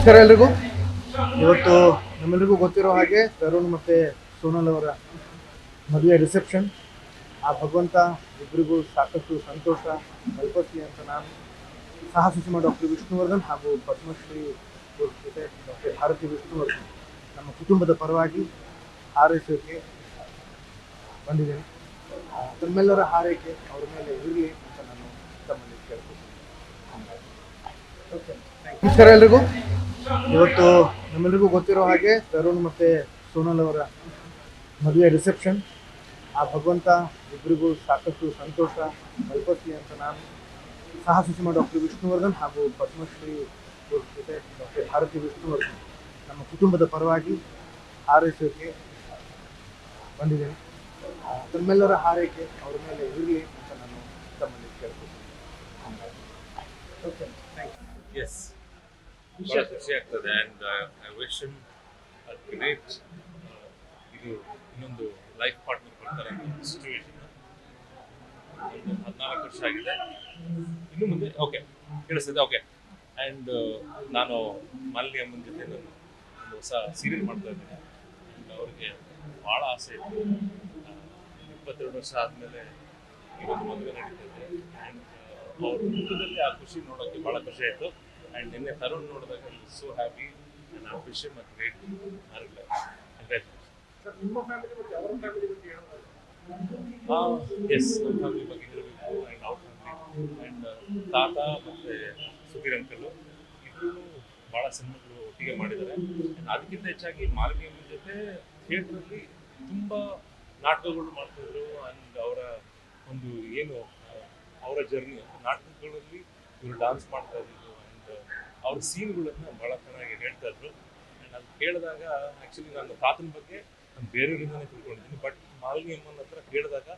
ನಮಸ್ಕಾರ ಎಲ್ರಿಗೂ. ಇವತ್ತು ನಮ್ಮೆಲ್ರಿಗೂ ಗೊತ್ತಿರೋ ಹಾಗೆ ತರುಣ್ ಮತ್ತು ಸೋನಲ್ ಅವರ ಮದುವೆ ರಿಸೆಪ್ಷನ್ ಆ ಭಗವಂತ ಇಬ್ಬರಿಗೂ ಸಾಕಷ್ಟು ಸಂತೋಷ ಕಲ್ಪತಿ ಅಂತ ನಾನು ಸಹ ಸಚಿವ ಡಾಕ್ಟರ್ ವಿಷ್ಣುವರ್ಧನ್ ಹಾಗೂ ಪದ್ಮಶ್ರೀ ಜೊತೆ ಡಾಕ್ಟರ್ ಭಾರತಿ ವಿಷ್ಣುವರ್ಧನ್ ನಮ್ಮ ಕುಟುಂಬದ ಪರವಾಗಿ ಹಾರೈಸೋಕೆ ಬಂದಿದ್ದೇನೆ. ತಮ್ಮೆಲ್ಲರ ಹಾರೈಕೆ ಅವ್ರ ಮೇಲೆ ಇರಲಿ ಅಂತ ನಾನು ತಮ್ಮಲ್ಲಿ ಕೇಳ್ತೀನಿ ನಮಸ್ಕಾರ ಎಲ್ರಿಗೂ. ಇವತ್ತು ನಮ್ಮೆಲ್ಲರಿಗೂ ಗೊತ್ತಿರೋ ಹಾಗೆ ತರುಣ್ ಮತ್ತು ಸೋನಲ್ ಅವರ ಮದುವೆ ರಿಸೆಪ್ಷನ್ ಆ ಭಗವಂತ ಇಬ್ಬರಿಗೂ ಸಾಕಷ್ಟು ಸಂತೋಷ ಕಲ್ಪಿಸ್ಲಿ ಅಂತ ನಾನು ಸಹ ಡಾಕ್ಟರ್ ವಿಷ್ಣುವರ್ಧನ್ ಹಾಗೂ ಪದ್ಮಶ್ರೀ ಜೊತೆ ಡಾಕ್ಟರ್ ಭಾರತಿ ವಿಷ್ಣುವರ್ಧನ್ ನಮ್ಮ ಕುಟುಂಬದ ಪರವಾಗಿ ಹಾರೈಸೋಕೆ ಬಂದಿದ್ದೇನೆ. ತಮ್ಮೆಲ್ಲರ ಹಾರೈಕೆ ಅವ್ರ ಮೇಲೆ ಇರಲಿ ಅಂತ ನಾನು ತಮ್ಮಲ್ಲಿ ಕೇಳ್ತೀನಿ ಓಕೆ ಥ್ಯಾಂಕ್ ಯು ಎಸ್ ಬಹಳ ಖುಷಿ ಆಗ್ತದೆ and I wish him a great ಇದು ಇನ್ನೊಂದು ಲೈಫ್ ಪಾರ್ಟ್ನರ್ ಬರ್ತಾರೆ ಅಂತ ಸಿಚುವೇಶನ್ ಒಂದು ಹದಿನಾಲ್ಕು ವರ್ಷ ಆಗಿದೆ. ಇನ್ನು ಮುಂದೆ ಓಕೆ ಕೇಳಿಸ್ತದೆ ಓಕೆ ಆ್ಯಂಡ್ ನಾನು ಮಾಲಿನಿ ಅಮ್ಮನ ನಾನು ಒಂದು ಹೊಸ ಸೀರಿಯಲ್ ಮಾಡ್ತಾ ಇದ್ದೀನಿ. ಆ್ಯಂಡ್ ಅವ್ರಿಗೆ ಭಾಳ ಆಸೆ ಇತ್ತು ಇಪ್ಪತ್ತೆರಡು ವರ್ಷ ಆದಮೇಲೆ ಒಂದು ಮದುವೆ ಇದೆ ಆ್ಯಂಡ್ ಅವ್ರ ಮುಖದಲ್ಲಿ ಆ ಖುಷಿ ನೋಡೋಕ್ಕೆ ಭಾಳ ಖುಷಿ ಆಯಿತು. ಆ್ಯಂಡ್ ನಿನ್ನೆ ತರುಣ್ ನೋಡಿದಾಗ ಸೋ ಹ್ಯಾಪಿ ಆ್ಯಂಡ್ ಆ ಮತ್ತು ಗ್ರೇಟ್ ಎಸ್ ನಮ್ಮ ಫ್ಯಾಮಿಲಿ ಬಗ್ಗೆ ಹೇಳಬೇಕು ಆ್ಯಂಡ್ ಅವ್ರ ಫ್ಯಾಮಿಲಿ ಆ್ಯಂಡ್ ತಾತ ಮತ್ತು ಸುಧೀರ್ ಅಂಕಲ್ಲು ಇಬ್ಬರು ಭಾಳ ಸಿನಿಮಾಗಳು ಒಟ್ಟಿಗೆ ಮಾಡಿದ್ದಾರೆ. ಆ್ಯಂಡ್ ಅದಕ್ಕಿಂತ ಹೆಚ್ಚಾಗಿ ಅಮ್ಮನ ಜೊತೆ ಥಿಯೇಟ್ರಲ್ಲಿ ತುಂಬ ನಾಟಕಗಳು ಮಾಡ್ತಿದ್ರು ಆ್ಯಂಡ್ ಅವರ ಒಂದು ಏನು ಅವರ ಜರ್ನಿ ನಾಟಕಗಳಲ್ಲಿ ಇವರು ಡಾನ್ಸ್ ಮಾಡ್ತಾ ಇದ್ರು ಆ್ಯಂಡ್ ಅವ್ರ ಸೀನ್ಗಳನ್ನ ಬಹಳ ಚೆನ್ನಾಗಿ ಹೇಳ್ತಾ ಇದ್ರು. ಆ್ಯಂಡ್ ಅದು ಕೇಳಿದಾಗ ಆ್ಯಕ್ಚುಲಿ ನಾನು ತಾತನ ಬಗ್ಗೆ ನಾನು ಬೇರೆಯವರಿಂದನೇ ತಿಳ್ಕೊಂಡಿದ್ದೀನಿ. ಬಟ್ ಮಾಲಿನಿ ಅಮ್ಮನ ಹತ್ರ ಕೇಳಿದಾಗ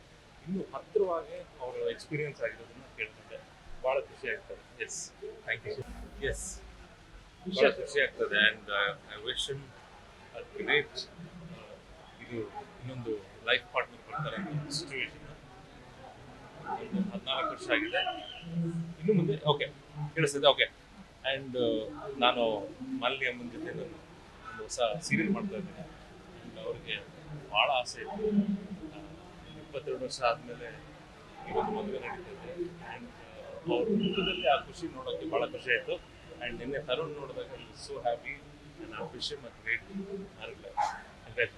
ಇನ್ನೂ ಹತ್ತಿರವಾಗಿ ಅವರ ಎಕ್ಸ್ಪೀರಿಯನ್ಸ್ ಆಗಿರೋದನ್ನ ಕೇಳ್ತಿದ್ದೆ. ಭಾಳ ಖುಷಿ ಆಗ್ತದೆ. ಎಸ್ ಥ್ಯಾಂಕ್ ಯು ಎಸ್ ಭಾಳ ಖುಷಿ ಆಗ್ತದೆ. And I wish him great ಇದು ಇನ್ನೊಂದು ಲೈಫ್ ಪಾರ್ಟ್ನರ್ ಕೊಡ್ತಾರೆ ಸಿಚುವೇಶನ್ ಒಂದು ಹದಿನಾಲ್ಕು ವರ್ಷ ಆಗಿದೆ. ಇನ್ನು ಮುಂದೆ ಓಕೆ ಕೇಳಿಸ್ತದೆ ಓಕೆ ಆ್ಯಂಡ್ ನಾನು ಮಾಲಿನಿ ಅಮ್ಮನ ಜೊತೆ ನಾನು ಒಂದು ಹೊಸ ಸೀರಿಯಲ್ ಮಾಡ್ತಾ ಇದ್ದೀನಿ. ಆ್ಯಂಡ್ ಅವ್ರಿಗೆ ಭಾಳ ಆಸೆ ಇತ್ತು ಇಪ್ಪತ್ತೆರಡು ವರ್ಷ ಆದಮೇಲೆ ಇವತ್ತು ಮದುವೆ ನಡೀತದೆ ಆ್ಯಂಡ್ ಅವ್ರ ಮುಖದಲ್ಲಿ ಆ ಖುಷಿ ನೋಡೋಕ್ಕೆ ಭಾಳ ಖುಷಿ ಆಯಿತು. ಆ್ಯಂಡ್ ನಿನ್ನೆ ತರುಣ್ ನೋಡಿದಾಗ ಸೋ ಹ್ಯಾಪಿ ಆ್ಯಂಡ್ ಆ ಮತ್ತು wait a great life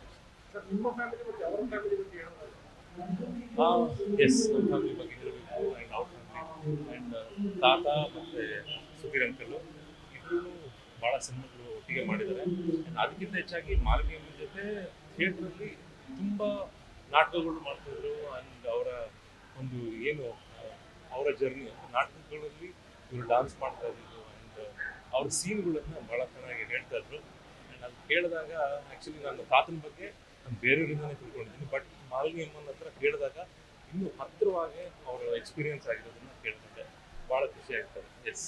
yes ನಮ್ಮ ಫ್ಯಾಮಿಲಿ ಬಗ್ಗೆ ಹೇಳಬೇಕು. ಆ್ಯಂಡ್ ಅವ್ರ ಫ್ಯಾಮಿಲಿ ಆ್ಯಂಡ್ ತಾತ ಮತ್ತು ಸುಧೀರ್ ಅಂಕಲ್ಲು ಇಬ್ಬರು ಭಾಳ ಸಿನಿಮಾಗಳು ಒಟ್ಟಿಗೆ ಮಾಡಿದ್ದಾರೆ. ಅದಕ್ಕಿಂತ ಹೆಚ್ಚಾಗಿ ಮಾಲಿನಿ ಜೊತೆ ಥಿಯೇಟ್ರಲ್ಲಿ ತುಂಬ ನಾಟಕಗಳು ಮಾಡ್ತಿದ್ರು ಆ್ಯಂಡ್ ಅವರ ಒಂದು ಏನು, ಅವರ ಜರ್ನಿ ನಾಟಕಗಳಲ್ಲಿ ಇವರು ಡಾನ್ಸ್ ಮಾಡ್ತಾ ಇದ್ರು ಆ್ಯಂಡ್ ಅವ್ರ ಸೀನ್ಗಳನ್ನು ಭಾಳ ಚೆನ್ನಾಗಿ ಹೇಳ್ತಾ ಇದ್ರು. ಆ್ಯಂಡ್ ಅದು ಕೇಳಿದಾಗ ಆ್ಯಕ್ಚುಲಿ ನಾನು ತಾತನ ಬಗ್ಗೆ ನಾನು ಬೇರೆಯವರಿಂದನೇ ತಿಳ್ಕೊಂಡಿದ್ದೀನಿ ಬಟ್ ಮಾಲಿನಿ ಹತ್ರ ಕೇಳಿದಾಗ ಇನ್ನೂ ಹತ್ತಿರವಾಗಿ ಅವರ ಎಕ್ಸ್ಪೀರಿಯನ್ಸ್ ಆಗಿರೋದನ್ನ ಕೇಳ್ತಿದ್ದೆ. ಭಾಳ ಖುಷಿ ಆಗ್ತದೆ. ಎಸ್